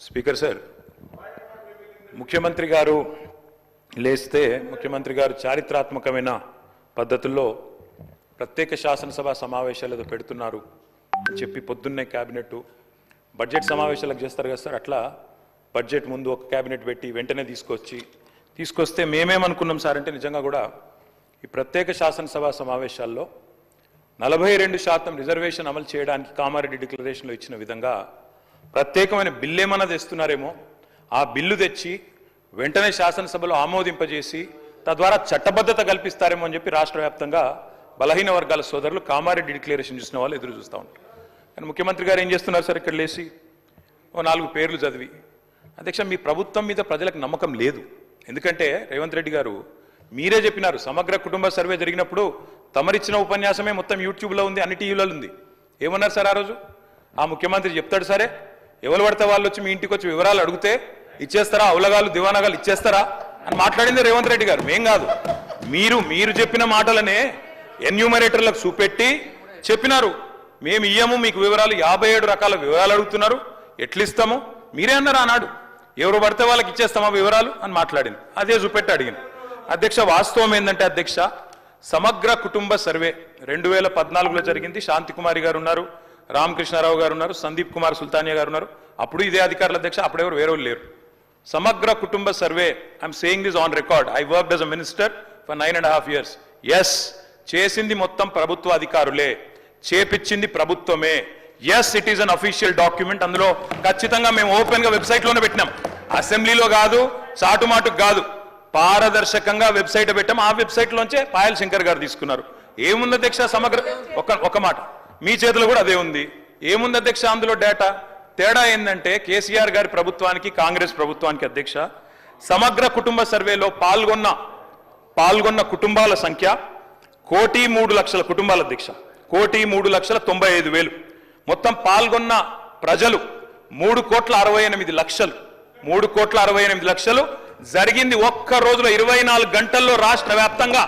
Speaker sir ముఖ్యమంత్రి గారు లేస్తే ముఖ్యమంత్రి గారు చారిత్రాత్మకమైన పద్ధతుల్లో ప్రత్యేక శాసనసభ సమావేశాలు ఏదో పెడుతున్నారు అని చెప్పి పొద్దున్నే క్యాబినెట్ బడ్జెట్ సమావేశాలకు చేస్తారు కదా సార్ అట్లా బడ్జెట్ ముందు ఒక క్యాబినెట్ పెట్టి వెంటనే తీసుకొచ్చి తీసుకొస్తే మేమేమనుకున్నాం సార్ అంటే నిజంగా కూడా ఈ ప్రత్యేక శాసనసభ సమావేశాల్లో నలభై రెండు శాతం రిజర్వేషన్ అమలు చేయడానికి కామారెడ్డి డిక్లరేషన్లో ఇచ్చిన విధంగా ప్రత్యేకమైన బిల్లు ఏమన్నా తెస్తున్నారేమో ఆ బిల్లు తెచ్చి వెంటనే శాసనసభలో ఆమోదింపజేసి తద్వారా చట్టబద్ధత కల్పిస్తారేమో అని చెప్పి రాష్ట్ర వ్యాప్తంగా బలహీన వర్గాల సోదరులు కామారెడ్డి డిక్లరేషన్ చూసిన వాళ్ళు ఎదురు చూస్తూ ఉంటారు కానీ ముఖ్యమంత్రి గారు ఏం చేస్తున్నారు సార్ ఇక్కడ లేచి ఓ నాలుగు పేర్లు చదివి. అధ్యక్ష మీ ప్రభుత్వం మీద ప్రజలకు నమ్మకం లేదు. ఎందుకంటే రేవంత్ రెడ్డి గారు మీరే చెప్పినారు సమగ్ర కుటుంబ సర్వే జరిగినప్పుడు తమరిచ్చిన ఉపన్యాసమే మొత్తం యూట్యూబ్లో ఉంది అన్ని టీవీలలో ఉంది. ఏమన్నారు సార్ ఆ రోజు? ఆ ముఖ్యమంత్రి చెప్తాడు సరే ఎవరు పడితే వాళ్ళు వచ్చి మీ ఇంటికి వచ్చి వివరాలు అడిగితే ఇచ్చేస్తారా? అవలగాలు దివానగాలు ఇచ్చేస్తారా? అని మాట్లాడింది రేవంత్ రెడ్డి గారు. మేం కాదు. మీరు మీరు చెప్పిన మాటలనే ఎన్యూమరేటర్లకు చూపెట్టి చెప్పినారు. మేము ఇయ్యము మీకు వివరాలు యాభై ఏడు రకాల వివరాలు అడుగుతున్నారు. ఎట్లిస్తాము? మీరే అన్నారు ఆనాడు? ఎవరు పడితే వాళ్ళకి ఇచ్చేస్తామా వివరాలు? అని మాట్లాడింది. అదే చూపెట్టి అడిగింది. అధ్యక్ష వాస్తవం ఏంటంటే అధ్యక్ష సమగ్ర కుటుంబ సర్వే రెండు వేల పద్నాలుగులో జరిగింది. శాంతి కుమారి గారు ఉన్నారు. రామకృష్ణారావు గారు ఉన్నారు సందీప్ కుమార్ సుల్తానియా గారు ఉన్నారు. అప్పుడు ఇదే అధికారుల అధ్యక్ష అప్పుడెవరు వేరే లేరు. సమగ్ర కుటుంబ survey I'm saying this on record I work as a minister for nine and half years yes చేసింది మొత్తం ప్రభుత్వ అధికారులే. చేపిచ్చింది ప్రభుత్వమే. Yes it is an official document అందులో ఖచ్చితంగా మేము ఓపెన్గా వెబ్సైట్లోనే పెట్టినాం. అసెంబ్లీలో కాదు చాటుమాటుకు కాదు. పారదర్శకంగా వెబ్సైట్ పెట్టాం. ఆ వెబ్సైట్ లోంచే పాయల్ శంకర్ గారు తీసుకున్నారు. ఏముంది అధ్యక్ష సమగ్ర ఒక ఒక మాట. మీ చేతిలో కూడా అదే ఉంది. ఏముంది అధ్యక్ష అందులో డేటా తేడా ఏంటంటే కేసీఆర్ గారి ప్రభుత్వానికి కాంగ్రెస్ ప్రభుత్వానికి అధ్యక్ష సమగ్ర కుటుంబ సర్వేలో పాల్గొన్న పాల్గొన్న కుటుంబాల సంఖ్య కోటి మూడు లక్షల కుటుంబాల అధ్యక్ష. కోటి మూడు లక్షల తొంభై ఐదు వేలు. మొత్తం పాల్గొన్న ప్రజలు మూడు కోట్ల అరవై ఎనిమిది లక్షలు. మూడు కోట్ల అరవై ఎనిమిది లక్షలు. జరిగింది ఒక్క రోజులో ఇరవై నాలుగు గంటల్లో రాష్ట్ర వ్యాప్తంగా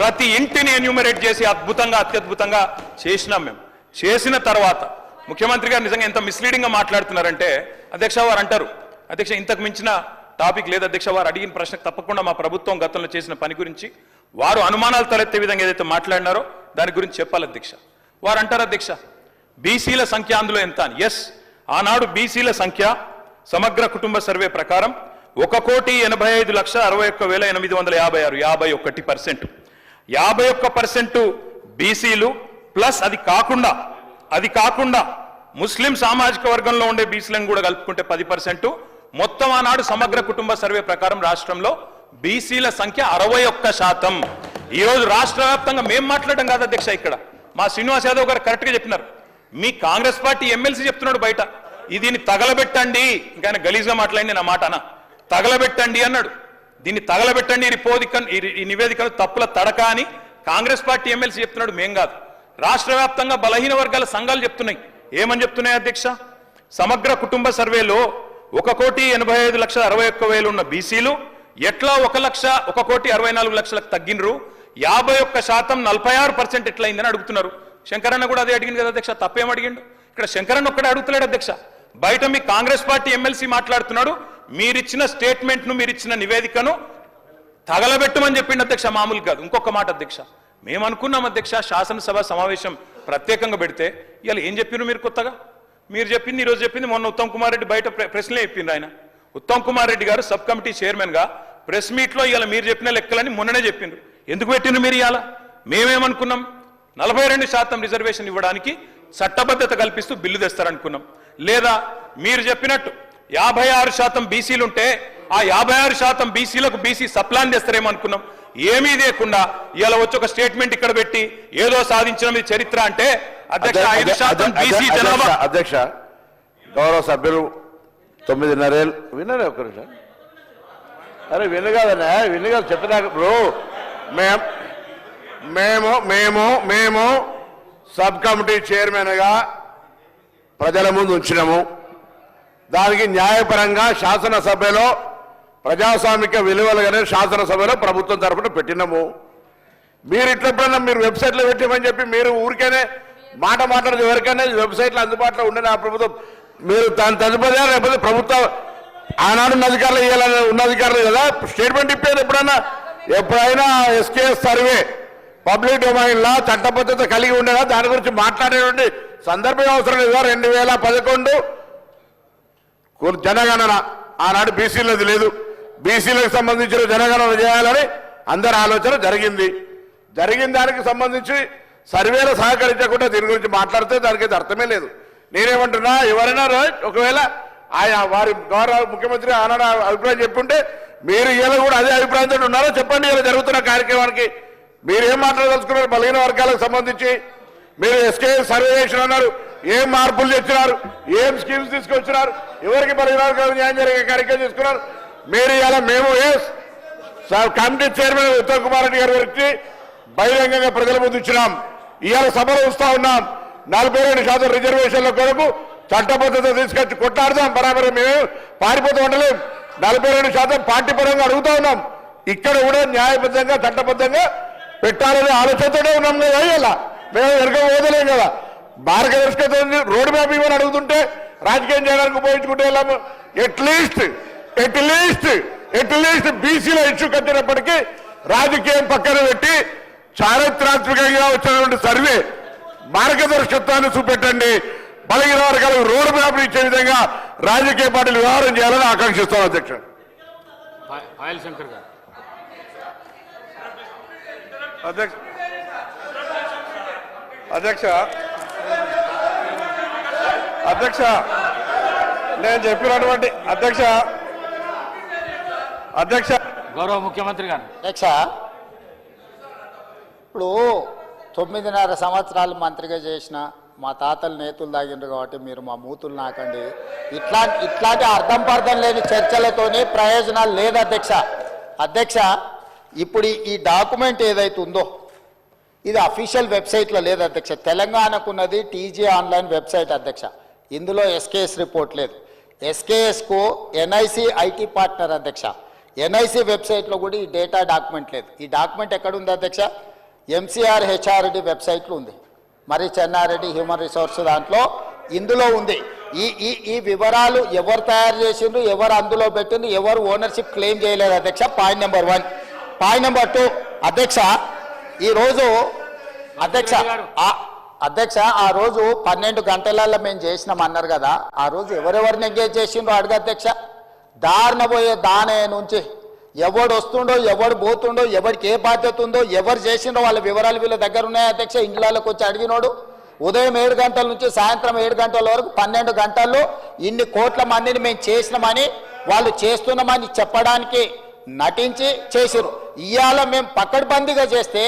ప్రతి ఇంటిని ఎన్యూమరేట్ చేసి అద్భుతంగా అత్యద్భుతంగా చేసినాం మేము. చేసిన తర్వాత ముఖ్యమంత్రి గారు నిజంగా ఎంత మిస్లీడింగ్గా మాట్లాడుతున్నారంటే అధ్యక్ష వారు అంటారు అధ్యక్ష ఇంతకు మించిన టాపిక్ లేదు అధ్యక్ష వారు అడిగిన ప్రశ్నకు తప్పకుండా మా ప్రభుత్వం గతంలో చేసిన పని గురించి వారు అనుమానాలు తలెత్తే విధంగా ఏదైతే మాట్లాడినారో దాని గురించి చెప్పాలి అధ్యక్ష. వారు అంటారు అధ్యక్ష బీసీల సంఖ్య అందులో ఎంత అని. ఎస్ ఆనాడు బీసీల సంఖ్య సమగ్ర కుటుంబ సర్వే ప్రకారం ఒక కోటి ఎనభై ఐదు లక్షల అరవై ఒక్క వేల ఎనిమిది వందల యాభై ఆరు యాభై ఒకటి పర్సెంట్. యాభై ఒక్క పర్సెంట్ బీసీలు ప్లస్ అది కాకుండా అది కాకుండా ముస్లిం సామాజిక వర్గంలో ఉండే బీసీలను కూడా కలుపుకుంటే పది పర్సెంట్. మొత్తం ఆనాడు సమగ్ర కుటుంబ సర్వే ప్రకారం రాష్ట్రంలో బీసీల సంఖ్య అరవై ఒక్క శాతం. ఈరోజు రాష్ట్ర వ్యాప్తంగా మేము మాట్లాడడం కాదు అధ్యక్ష ఇక్కడ. మా శ్రీనివాస్ యాదవ్ గారు కరెక్ట్గా చెప్పినారు. మీ కాంగ్రెస్ పార్టీ ఎమ్మెల్సీ చెప్తున్నాడు బయట. దీన్ని తగలబెట్టండి. ఇంకా ఆయన గలీజ్గా మాట్లాడింది నా మాట అన తగలబెట్టండి అన్నాడు. దీన్ని తగలబెట్టండి ఈ రిపోదిక ఈ నివేదికను తప్పుల తడక అని కాంగ్రెస్ పార్టీ ఎమ్మెల్సీ చెప్తున్నాడు మేం కాదు. రాష్ట్ర వ్యాప్తంగా బలహీన వర్గాల సంఘాలు చెప్తున్నాయి. ఏమని చెప్తున్నాయి అధ్యక్ష? సమగ్ర కుటుంబ సర్వేలో ఒక కోటి ఎనభై ఐదు లక్షల అరవై ఒక్క వేలు ఉన్న బీసీలు ఎట్లా ఒక లక్ష ఒక కోటి అరవై నాలుగు లక్షలకు తగ్గినరు? యాభై ఒక్క శాతం నలభై ఆరు పర్సెంట్ ఎట్లయిందని అడుగుతున్నారు. శంకరన్న కూడా అదే అడిగింది కదా అధ్యక్ష తప్పేం అడిగిండు? ఇక్కడ శంకరన్న ఒక్కడే అడుగుతలేడు అధ్యక్ష. బయట మీ కాంగ్రెస్ పార్టీ ఎమ్మెల్సీ మాట్లాడుతున్నాడు మీరిచ్చిన స్టేట్మెంట్ను మీరిచ్చిన నివేదికను తగలబెట్టమని చెప్పిండు అధ్యక్ష మామూలు కాదు. ఇంకొక మాట అధ్యక్ష. మేము అనుకున్నాం అధ్యక్ష శాసనసభ సమావేశం ప్రత్యేకంగా పెడితే. ఇవాళ ఏం చెప్పినారు మీరు కొత్తగా? మీరు చెప్పింది ఈరోజు చెప్పింది మొన్న ఉత్తమ్ కుమార్ రెడ్డి బయట ప్రశ్నలే చెప్పింది ఆయన. ఉత్తమ్ కుమార్ రెడ్డి గారు సబ్ కమిటీ చైర్మన్గా ప్రెస్ మీట్లో ఇవాళ మీరు చెప్పిన లెక్కలని మొన్ననే చెప్పిండ్రు. ఎందుకు పెట్టిండ్రు మీరు ఇవాళ? మేమేమనుకున్నాం? నలభై రెండు శాతం రిజర్వేషన్ ఇవ్వడానికి చట్టబద్ధత కల్పిస్తూ బిల్లు తెస్తారనుకున్నాం. లేదా మీరు చెప్పినట్టు యాభై ఆరు శాతం బీసీలుంటే ఆ యాభై ఆరు శాతం బీసీలకు బీసీ సప్లాన్ చేస్తారేమనుకున్నాం ఏమీ లేకుండా ఇలా వచ్చి ఒక స్టేట్మెంట్ ఇక్కడ పెట్టి ఏదో సాధించిన చరిత్ర అంటే అధ్యక్ష ఐదు శాతం బీసీ జనాభా. అధ్యక్ష- గౌరవ సభ్యులు తొమ్మిదిన్నరేళ్ళు వినరే ఒక నిమిషం? అరే విను కాదన్నా విను కాదు చెప్పినాక బ్రో మేం మేము మేము మేము సబ్ కమిటీ చైర్మన్గా ప్రజల ముందు ఉంచినాము. దానికి న్యాయపరంగా శాసనసభలో ప్రజాస్వామిక విలువలుగానే శాసనసభలో ప్రభుత్వం తరఫున పెట్టినాము. మీరు ఇట్లప్పుడన్నా మీరు వెబ్సైట్లో పెట్టమని చెప్పి మీరు ఊరికేనే మాట మాట్లాడదు ఎవరికైనా వెబ్సైట్లో అందుబాటులో ఉండని ఆ ప్రభుత్వం. మీరు దాని తదుపరి లేకపోతే ప్రభుత్వం ఆనాడు ఉన్న అధికారులు ఇవ్వాలని ఉన్న అధికారులు కదా? స్టేట్మెంట్ ఇప్పేది ఎప్పుడన్నా? ఎప్పుడైనా ఎస్కేఎస్ సర్వే పబ్లిక్ డొమైన్లా చట్టబద్ధత కలిగి ఉండేలా దాని గురించి మాట్లాడేటువంటి సందర్భం అవసరం లేదా? రెండు వేల పదకొండు జనగణన. ఆనాడు బీసీలది లేదు. బీసీలకు సంబంధించిన జనగణన చేయాలని అందరి ఆలోచన జరిగింది. జరిగిన దానికి సంబంధించి సర్వేలు సహకరించకుండా దీని గురించి మాట్లాడితే దానికి అర్థమే లేదు. నేనేమంటున్నా ఎవరైనా ఒకవేళ ఆయా వారి గౌరవ ముఖ్యమంత్రి ఆనాడు అభిప్రాయం చెప్పుంటే మీరు ఇలా కూడా అదే అభిప్రాయంతో ఉన్నారో చెప్పండి ఇలా జరుగుతున్న కార్యక్రమానికి. మీరు ఏం మాట్లాడదలుచుకున్నారు? బలహీన వర్గాలకు సంబంధించి. మీరు ఎస్కే సర్వే చేసిన అన్నారు ఏం మార్పులు తెచ్చినారు ఏం స్కీమ్స్ తీసుకొచ్చినారు ఎవరికి బలహీన వర్గాలు న్యాయం జరిగే కార్యక్రమం తీసుకున్నారు? మీరు ఇలా మేము ఏ కమిటీ చైర్మన్ ఉత్తమ్ కుమార్ రెడ్డి గారి గురించి బహిరంగంగా ప్రజల ముందు ఇచ్చినాం. ఇవాళ సభలో వస్తా ఉన్నాం. నలభై రెండు శాతం రిజర్వేషన్ల కొరకు చట్టబద్ధత తీసుకొచ్చి కొట్లాడదాం. బరాబర్ మేము పారిపోతూ ఉండలేం. నలభై రెండు శాతం పార్టీ పరంగా అడుగుతా ఉన్నాం. ఇక్కడ కూడా న్యాయబద్ధంగా చట్టబద్ధంగా పెట్టాలనే ఆలోచనతోనే ఉన్నాం కదా ఇలా మేము వెనక పోదలేం కదా. మార్గదర్శకత రోడ్ మ్యాప్ ఇవ్వని అడుగుతుంటే రాజకీయం చేయడానికి ఉపయోగించుకుంటే వెళ్ళాము. At least at least at least బీసీల ఇష్యూ కట్టినప్పటికీ రాజకీయం పక్కన పెట్టి చారిత్రాత్మకంగా వచ్చినటువంటి సర్వే మార్గదర్శకత్వాన్ని చూపెట్టండి. బలహీన వర్గాలకు రోడ్ మ్యాప్ ఇచ్చే విధంగా రాజకీయ పార్టీలు వ్యవహారం చేయాలని ఆకాంక్షిస్తాం అధ్యక్ష. పా- పాయల్ శంకర్ గారు. అధ్యక్ష. అధ్యక్ష. అధ్యక్ష. నేను చెప్పినటువంటి అధ్యక్ష. అధ్యక్ష. గౌరవ ముఖ్యమంత్రి గారు. అధ్యక్ష ఇప్పుడు తొమ్మిదిన్నర సంవత్సరాలు మంత్రిగా చేసిన మా తాతలు నేతులు తాగిండ్రు కాబట్టి మీరు మా మూతులు నాకండి. ఇట్లా ఇట్లాంటి అర్థం పర్థం లేని చర్చలతోని ప్రయోజనాలు లేదు అధ్యక్ష. అధ్యక్ష ఇప్పుడు ఈ- డాక్యుమెంట్ ఏదైతే ఉందో ఇది అఫీషియల్ వెబ్సైట్లో లేదు అధ్యక్ష. తెలంగాణకున్నది టీజీ ఆన్లైన్ వెబ్సైట్ అధ్యక్ష. ఇందులో ఎస్కేఎస్ రిపోర్ట్ లేదు. ఎస్కేఎస్కు ఎన్ఐసి ఐటీ పార్ట్నర్ అధ్యక్ష. ఎన్ఐసి వెబ్సైట్లో కూడా ఈ డేటా డాక్యుమెంట్ లేదు. ఈ డాక్యుమెంట్ ఎక్కడ ఉంది అధ్యక్ష? ఎంసీఆర్ హెచ్ఆర్డి వెబ్సైట్లో ఉంది. మరి చెన్నారెడ్డి హ్యూమన్ రిసోర్స్ దాంట్లో ఇందులో ఉంది. ఈ ఈ ఈ వివరాలు ఎవరు తయారు చేసిండ్రు ఎవరు అందులో పెట్టిండ్రు ఎవరు ఓనర్షిప్ క్లెయిమ్ చేయలేదు అధ్యక్ష? Point number one. Point number two. అధ్యక్ష ఈరోజు అధ్యక్ష అధ్యక్ష ఆ రోజు పన్నెండు గంటలలో మేము చేసినాం అన్నారు కదా. ఆ రోజు ఎవరెవరిని ఎంగేజ్ చేసిండ్రో అడుగు అధ్యక్ష. దారిన పోయే దానే నుంచి. ఎవడు వస్తుండో ఎవడు పోతుండో ఎవరికి ఏ బాధ్యత ఉందో ఎవరు చేసిండో వాళ్ళ వివరాలు వీళ్ళ దగ్గర ఉన్నాయి అధ్యక్ష? ఇండ్లలోకి వచ్చి అడిగినోడు. ఉదయం ఏడు గంటల నుంచి సాయంత్రం ఏడు గంటల వరకు పన్నెండు గంటల్లో ఇన్ని కోట్ల మందిని మేము చేసినామని వాళ్ళు చేస్తున్నామని చెప్పడానికి నటించి చేసిరు ఇవాళ మేము పక్కడబందీగా చేస్తే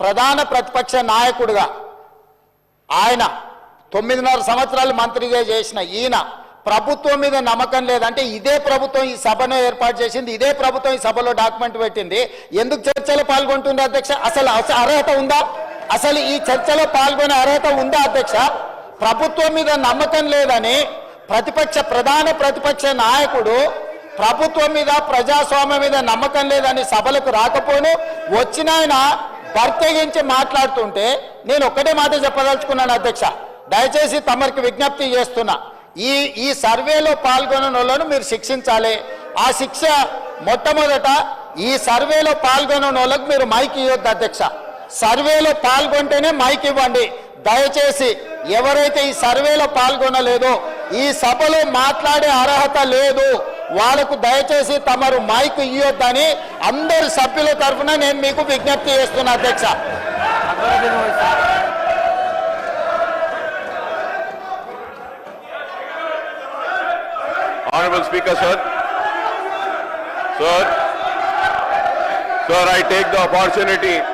ప్రధాన ప్రతిపక్ష నాయకుడిగా ఆయన తొమ్మిదిన్నర సంవత్సరాలు మంత్రిగా చేసిన ఈయన ప్రభుత్వం మీద నమ్మకం లేదంటే ఇదే ప్రభుత్వం ఈ సభను ఏర్పాటు చేసింది ఇదే ప్రభుత్వం ఈ సభలో డాక్యుమెంట్ పెట్టింది. ఎందుకు చర్చలో పాల్గొంటుంది అధ్యక్ష? అసలు అర్హత ఉందా? అసలు ఈ చర్చలో పాల్గొనే అర్హత ఉందా అధ్యక్ష? ప్రభుత్వం మీద నమ్మకం లేదని ప్రతిపక్ష ప్రధాన ప్రతిపక్ష నాయకుడు ప్రభుత్వం మీద ప్రజాస్వామ్యం మీద నమ్మకం లేదని సభలకు రాకపోను. వచ్చిన ఆయన భర్తగించి మాట్లాడుతుంటే నేను ఒక్కటే మాట చెప్పదలుచుకున్నాను అధ్యక్ష. దయచేసి తమరికి విజ్ఞప్తి చేస్తున్నా. ఈ ఈ సర్వేలో పాల్గొన్న వాళ్ళను మీరు శిక్షించాలి. ఆ శిక్ష మొట్టమొదట ఈ సర్వేలో పాల్గొన్న వాళ్ళకు మీరు మైక్ ఇవ్వద్దు అధ్యక్ష. సర్వేలో పాల్గొంటేనే మైక్ ఇవ్వండి. దయచేసి ఎవరైతే ఈ సర్వేలో పాల్గొనలేదో ఈ సభలో మాట్లాడే అర్హత లేదు వాళ్ళకు దయచేసి తమరు మైక్ ఇవ్వద్దని అందరి సభ్యుల తరఫున నేను మీకు విజ్ఞప్తి చేస్తున్నా అధ్యక్ష. Honorable Speaker, sir. Sir, sir, I take the opportunity